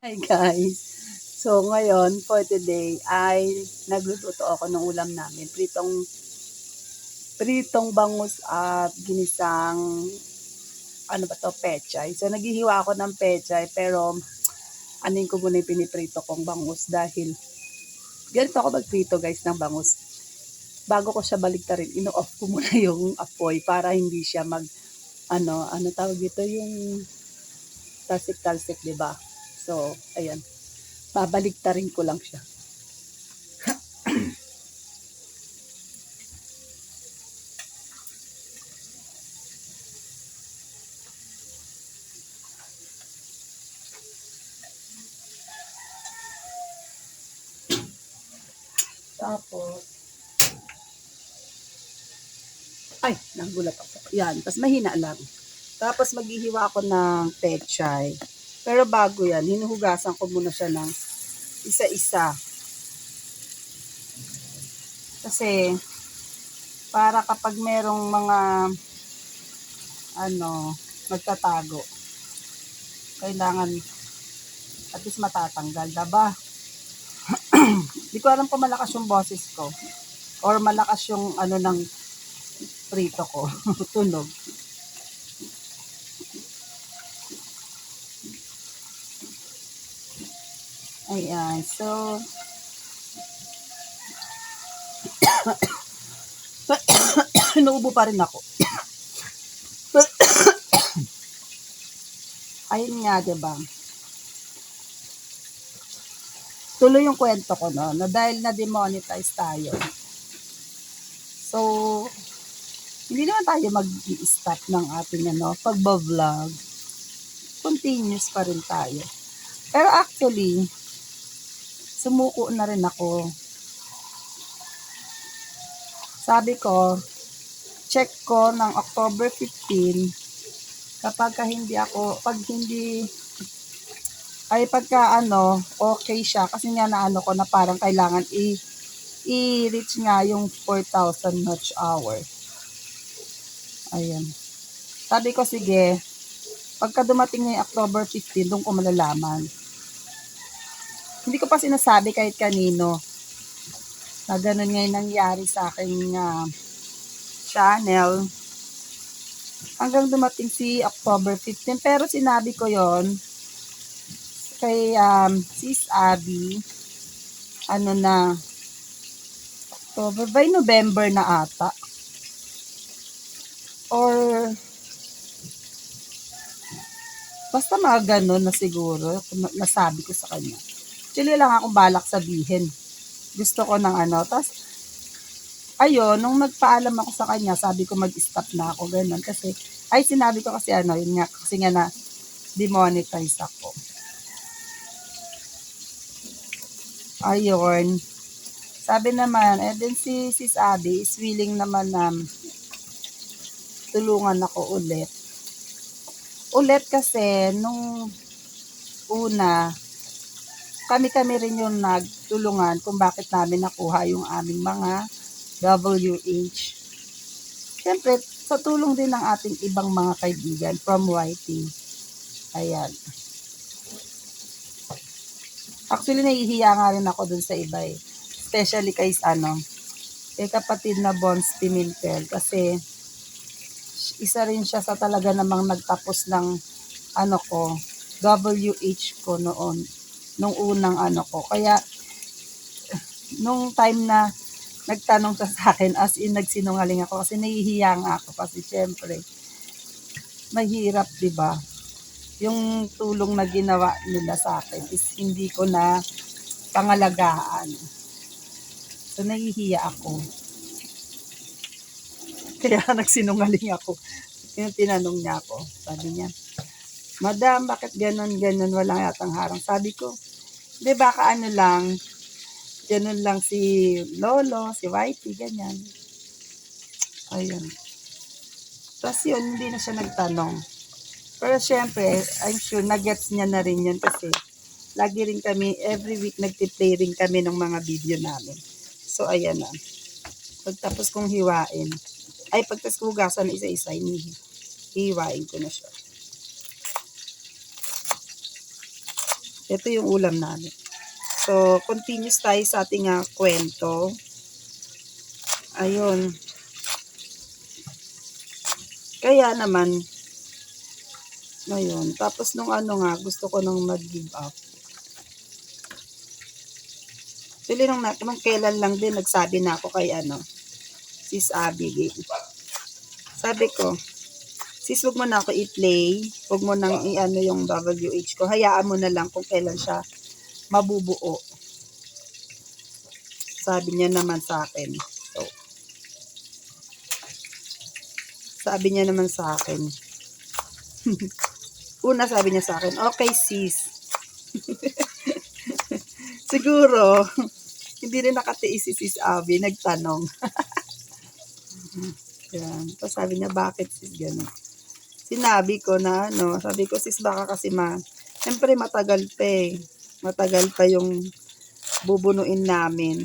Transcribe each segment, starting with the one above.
Hi guys! So ngayon, for today, ay nagluluto ako ng ulam namin. Pritong, pritong bangus at ginisang, ano ba to, pechay. So naghihiwa ako ng pechay, pero anin ko muna yung piniprito kong bangus dahil ganito ako magprito guys ng bangus. Bago ko siya baliktarin, ino-off ko muna yung apoy para hindi siya mag, ano, ano tawag dito, yung talsik-talsik, di ba? So, ayan. Babaliktarin ko lang siya. Tapos, ay, nagulat ako. Yan, tapos mahina lang. Tapos maghihiwa ako ng pechay. Pero bago yan, hinuhugasan ko muna siya ng isa-isa. Kasi, para kapag merong mga, ano, magtatago, kailangan at least matatanggal, diba? Di ko alam kung malakas yung boses ko. Or malakas yung ano ng prito ko. Tunog. Ayan. So, inuubo pa rin ako. Ayun nga, diba? Tuloy yung kwento ko, no? Na dahil na-demonetize tayo. So, hindi naman tayo mag-i-stop ng ating ano, pagbablog. Continuous pa rin tayo. Pero actually, sumuko na rin ako. Sabi ko, check ko ng October 15 kapag ka hindi ako, pag hindi ay pagka ano, okay siya kasi nga na ano ko na parang kailangan i i-reach nga yung 4,000 watch hour. Ayan. Sabi ko, sige, pagka dumating na yung October 15, doon ko malalaman. Hindi ko pa sinasabi kahit kanino na ganun nga yung nangyari sa aking uh, channel. Hanggang dumating si October 15. Pero sinabi ko yon kay um, Sis Abby, ano na, October, by November na ata. Or, basta mga ganun na siguro, na- nasabi ko sa kanya. Actually, lang akong balak sabihin. Gusto ko ng ano, tas ayun, nung nagpaalam ako sa kanya, sabi ko mag-stop na ako, ganun. Kasi, ay sinabi ko kasi ano, yun nga, kasi nga na, demonetize ako. Ayun. Sabi naman, eh din si Sis Abby is willing naman na tulungan ako ulit. Ulit kasi, nung una, kami-kami rin yung nagtulungan kung bakit namin nakuha yung aming mga WH. Siyempre, sa tulong din ng ating ibang mga kaibigan from writing. Ayan. Actually, nahihiya nga rin ako dun sa iba eh. Especially kay ano, kay kapatid na Bons Pimentel. Kasi, isa rin siya sa talaga namang nagtapos ng ano ko, WH ko noon. Nung unang ano ko. Kaya, nung time na nagtanong sa akin, as in nagsinungaling ako kasi nahihiya ako kasi syempre, mahirap, di ba? Yung tulong na ginawa nila sa akin is hindi ko na pangalagaan. So, nahihiya ako. Kaya nagsinungaling ako. Yung tinanong niya ako, sabi niya, Madam, bakit ganon, ganon, walang yatang harang. Sabi ko, di baka ano lang, ganon lang si Lolo, si Whitey, ganyan. Ayun. Tapos yun, hindi na siya nagtanong. Pero syempre, I'm sure nagets niya na rin yun kasi lagi rin kami, every week nagtiplay rin kami ng mga video namin. So, ayan na. Pagtapos kong hiwain, ay pagtas hugasan isa-isa, hihiwain ko na siya. Ito yung ulam namin. So, continuous tayo sa ating ah, kwento. Ayun. Kaya naman, ngayon, tapos nung ano nga, gusto ko nang mag-give up. Actually, nung, nung kailan lang din, nagsabi na ako kay ano, sis Abigail. Sabi ko, sis, wag mo na ako i-play. Wag mo nang i-ano yung WH ko. Hayaan mo na lang kung kailan siya mabubuo. Sabi niya naman sa akin. So, sabi niya naman sa akin. Una sabi niya sa akin, okay sis. Siguro, hindi rin nakatiis si sis Abby, nagtanong. Yan. Tapos sabi niya, bakit sis gano'n? Sinabi ko na ano, sabi ko sis baka kasi ma, siyempre matagal pa eh. Matagal pa yung bubunuin namin.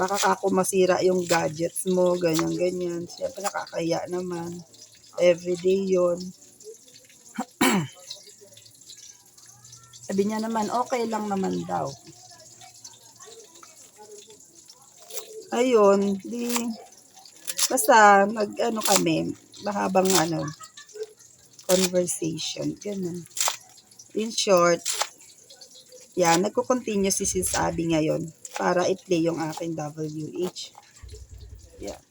Baka kako masira yung gadgets mo, ganyan, ganyan. Siyempre nakakaya naman. Everyday yon Sabi niya naman, okay lang naman daw. Ayun, di, basta nag ano kami, mahabang ano, conversation, ganun. In short, yan, nagko-continue si Sis Abby ngayon para i-play yung aking WH. Yan.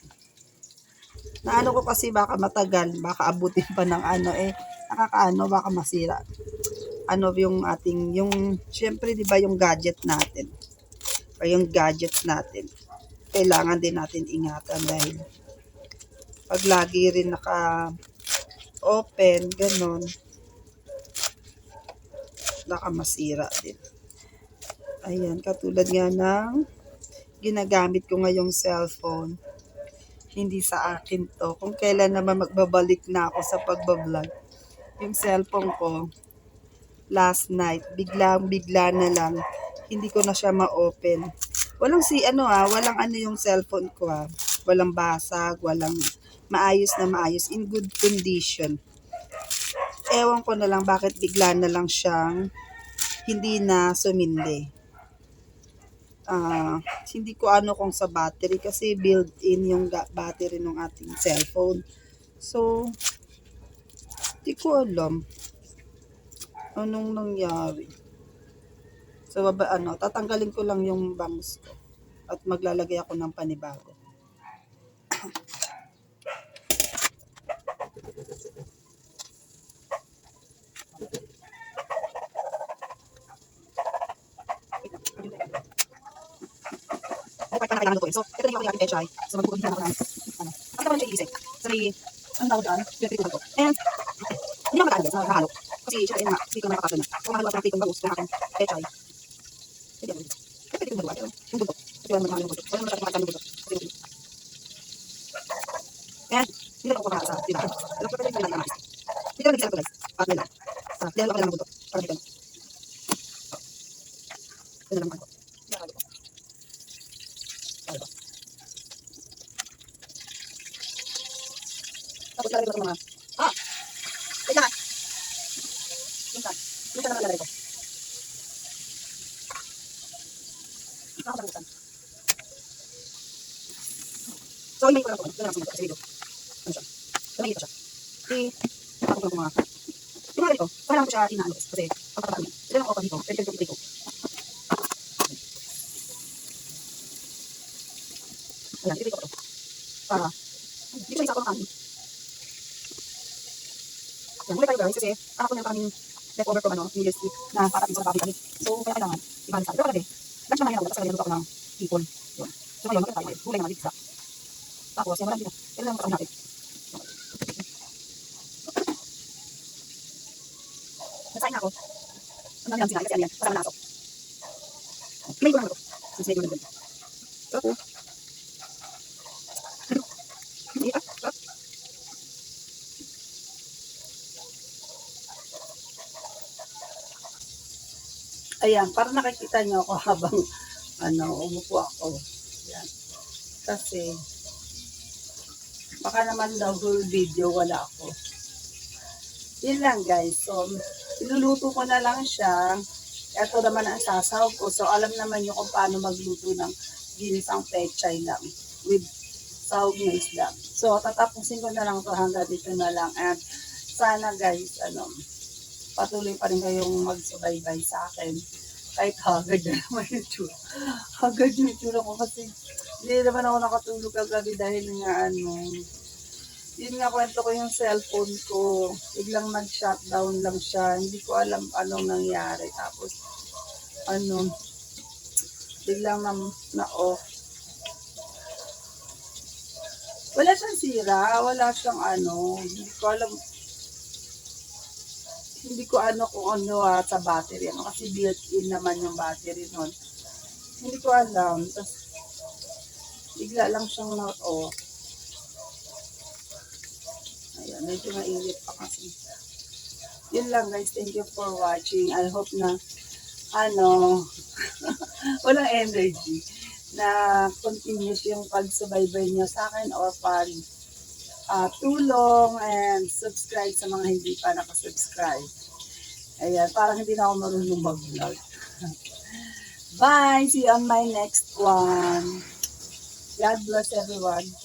Naano ko kasi baka matagal, baka abutin pa ng ano eh, nakakaano, baka masira. Ano yung ating, yung, syempre di ba yung gadget natin, o yung gadgets natin, kailangan din natin ingatan dahil pag lagi rin naka open, ganun, baka masira din. Ayan, katulad nga ng ginagamit ko ngayong cellphone. Hindi sa akin to. Kung kailan naman magbabalik na ako sa pagbablog. Yung cellphone ko, last night, biglang bigla na lang, hindi ko na siya ma-open. Walang si ano ah, walang ano yung cellphone ko ah. Walang basag, walang maayos na maayos, in good condition. Ewan ko na lang bakit bigla na lang siyang hindi na sumindi. Ah, hindi ko ano kung sa battery kasi built-in yung battery ng ating cellphone. So, hindi ko alam anong nangyari. So, baba, ano, tatanggalin ko lang yung bangs ko at maglalagay ako ng panibago. Pa kailangan ko So, ito na yung aking pechay. So, magbubuhin na ako ng, ano, bakit ako siya iisip? Sa may, ang tawag daan, yung pinituhan ko. And, hindi naman matagal, nakahalo. Kasi, syempre, yun nga, hindi ko nakakasya na. Kung mahalo ako ng pitong bangus ng aking pechay. Hindi ako. Kaya pwede kong magawa. Yung buntot. Kasi wala naman yung buntot. Wala naman masyadong makasya ng buntot. Kasi yung buntot. And, hindi na ako kumakain sa, di ba? Alam ko pwede yung kailangan na Hindi ko na nag-set ko guys. At nila. Ah, dahil ako lang ng buntot. Para dito. Ito na lang ako. Hindi ako. Ano ba? Ko sa mga... Ah! Wait lang! Minsan. Minsan lalagay ko. Nakakapagbutan. So, imayin ko lang ito. Ito lang sa video. Ano siya? Imayin ko siya. Di, nakakapag ko mga... Pinagay ko. Kailangan ko siya inaano kasi niya. Ito lang ako dito. Pwede ko dito. Ayan, ipit ko ito. Para, hindi ko siya isa ako ng kanin. Yan, muli tayo guys kasi kahapon yung kaming leftover from ano, New Year's Eve na parating sa babi kami. So, kaya kailangan, ibalik sa akin. Pero kasi, lunch na ngayon ako, tapos kaya ako ng people. Yun. So, ngayon, magkita tayo. Gulay na pizza. Tapos, yan, wala dito. Kailan lang natin. Nagsain na ako. Ang dami lang sinabi kasi ano yan, kasama na aso. May ko lang ito. Since may ko lang ito. So, hindi ah, ah. Ayan, para nakikita niyo ako habang ano, umupo ako. Ayan. Kasi, baka naman daw whole video wala ako. Yun lang guys. So, iluluto ko na lang siya. Ito naman ang sasawag ko. So, alam naman nyo kung paano magluto ng ginisang pechay lang with sahog na isda. So, tatapusin ko na lang to hanggang dito na lang. At sana guys, ano, patuloy pa rin kayong magsubaybay sa akin. Kahit hagad na naman yung tsura. Hagad yung tsura ko kasi hindi naman ako nakatulog kagabi dahil nga ano, yun nga kwento ko yung cellphone ko. Biglang nag-shutdown lang siya. Hindi ko alam anong nangyari. Tapos, ano, biglang na, na-off. Wala siyang sira. Wala siyang ano. Hindi ko alam. Hindi ko ano kung ano ah, sa battery. Ano, kasi built-in naman yung battery nun. Hindi ko alam. Tapos, bigla lang siyang na-off. Ayan, medyo mainit pa kasi. Yun lang guys, thank you for watching. I hope na, ano, walang energy na continuous yung pagsubaybay niyo sa akin or pag ah, tulong and subscribe sa mga hindi pa nakasubscribe. Ayan, parang hindi na ako marunong mag-vlog. Bye! See you on my next one. God bless everyone.